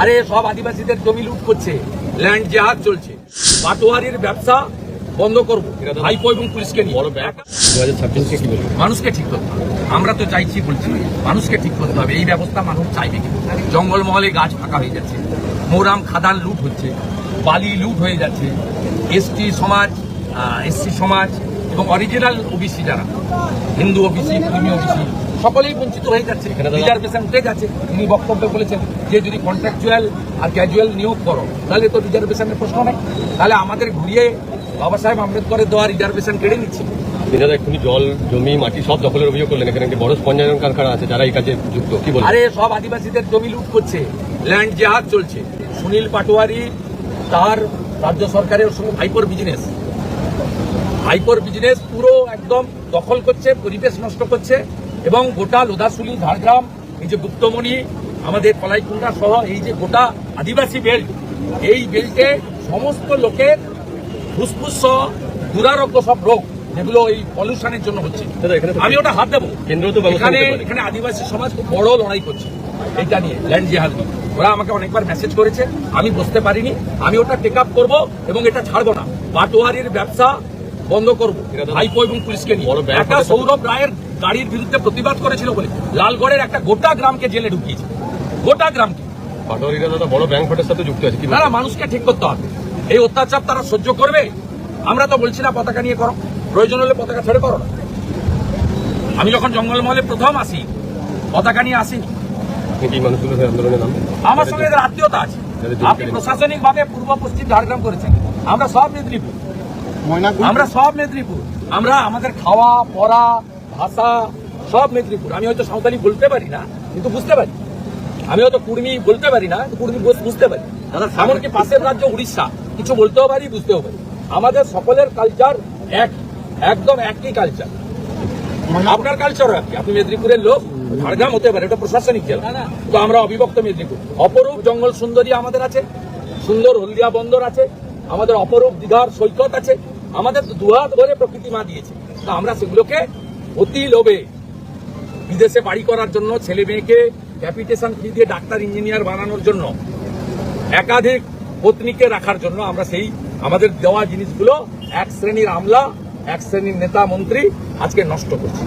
আরে সব আদিবাসীদের জমি লুট করছে ল্যান্ড জাহাজ চলছে। পাটোয়ারির ব্যবসা বন্ধ করব। ভাইপো এবং পুলিশকে নিয়ে। বলবেন মানুষকে ঠিক করতে হবে। আমরা তো চাইছি বলছি মানুষকে ঠিক করতে হবে। এই ব্যবস্থা মানুষ চাইবে কি? জঙ্গলমহলে গাছ ফাঁকা হয়ে যাচ্ছে। মোরাম খাদান লুট হচ্ছে। বালি লুট হয়ে যাচ্ছে। এসটি সমাজ এসসি সমাজ এবং অরিজিনাল ওবিসি যারা হিন্দু ওবিসি ক্রিমি ওবিসি সকলেই বঞ্চিত হয়ে যাচ্ছে। রিজার্ভেশন উঠে যাচ্ছে তিনি বক্তব্যে বলেছেন যে যদি কন্ট্রাকচুয়াল আর ক্যাজুয়াল নিয়োগ করো তাহলে তো রিজার্ভেশনের প্রশ্ন নেই। তাহলে আমাদের ঘুরিয়ে বাবা সাহেব আম্বেদকরের দেওয়া রিজার্ভেশন কেড়ে নিচ্ছে। দাদা এক্ষুনি জল জমি মাটি সব দখলের অভিযোগ করলেন। এখানে একটি বড় স্পঞ্জায়ন কারখানা আছে যারা এই কাজে যুক্ত। কি বলবেন? আরে সব আদিবাসীদের জমি লুট করছে। ল্যান্ড জাহাজ চলছে। সুনীল পাটোয়ারি তার রাজ্য সরকারের সঙ্গে ভাইপোর বিজনেস ভাইপোর বিজনেস পুরো একদম দখল করছে পরিবেশ নষ্ট করছে। এবং গোটা লোদাসুলি ঝাড়গ্রাম এই যে গুপ্তমণি আমাদের কলাইকুণ্ডা সহ এই যে গোটা আদিবাসী বেল্ট এই বেল্টে সমস্ত লোকের ফুসফুস সহ দুরারোগ্য সব রোগ যেগুলো এই পলিউশনের জন্য হচ্ছে। এখানে আমি ওটা হাত দেবো। এখানে এখানে আদিবাসী সমাজ খুব বড় লড়াই করছে এইটা নিয়ে ল্যান্ড জিহাদ। ওরা আমাকে অনেকবার মেসেজ করেছে আমি বুঝতে পারিনি আমি ওটা টেক আপ করব এবং এটা ছাড়বো না। পাটোয়ারির ব্যবসা বন্ধ করব তো- এবং পুলিশকে নিয়ে। একটা সৌরভ রায়ের গাড়ির বিরুদ্ধে প্রতিবাদ করেছিল বলে লালগড়ের একটা গোটা গ্রামকে জেলে ঢুকিয়েছে। গোটা গ্রামকে। পাটোয়ারিরা দাদা বড় ব্যাংক ফটের সাথে যুক্ত আছে তারা মানুষকে ঠিক করতে হবে। এই অত্যাচার তারা সহ্য করবে? আমরা তো বলছি না পতাকা নিয়ে করো। প্রয়োজন হলে পতাকা ছেড়ে করো না। আমি যখন জঙ্গলমহলে প্রথম আসি পতাকা নিয়ে আসিনি। আমার সঙ্গে এদের আত্মীয়তা আছে। আপনি প্রশাসনিক ভাবে পূর্ব পশ্চিম ঝাড়গ্রাম করেছেন। আমরা সব মেদিনীপুর। আমরা সব মেদিনীপুর। আমরা আমাদের খাওয়া পড়া ভাষা সব মেদিনীপুর। আমি হয়তো সাঁওতালি বলতে পারি না কিন্তু বুঝতে পারি। আমি হয়তো কুর্মি বলতে পারি না কুর্মি বুঝতে পারি। এমনকি পাশের রাজ্য উড়িষ্যা কিছু বলতেও পারি বুঝতেও পারি। আমাদের সকলের কালচার এক একদম একই কালচার আপনার কালচার কি আপনি মেদিনীপুরের লোক ঝাড়গ্রাম হতে পারে এটা প্রশাসনিক জেলা। তো আমরা অবিভক্ত মেদিনীপুর। অপরূপ জঙ্গল সুন্দরী আমাদের আছে সুন্দর হলদিয়া বন্দর আছে আমাদের অপরূপ দীঘার সৈকত আছে আমাদের তো দুহাত ভরে প্রকৃতি মা দিয়েছে। তো আমরা সেগুলোকে অতি লোভে বিদেশে বাড়ি করার জন্য ছেলে মেয়েকে ক্যাপিটেশন ফি দিয়ে ডাক্তার, ইঞ্জিনিয়ার বানানোর জন্য একাধিক পত্নীকে রাখার জন্য আমরা সেই আমাদের দেওয়া জিনিসগুলো এক শ্রেণির আমলা, এক শ্রেণির নেতা, মন্ত্রী আজকে নষ্ট করছি।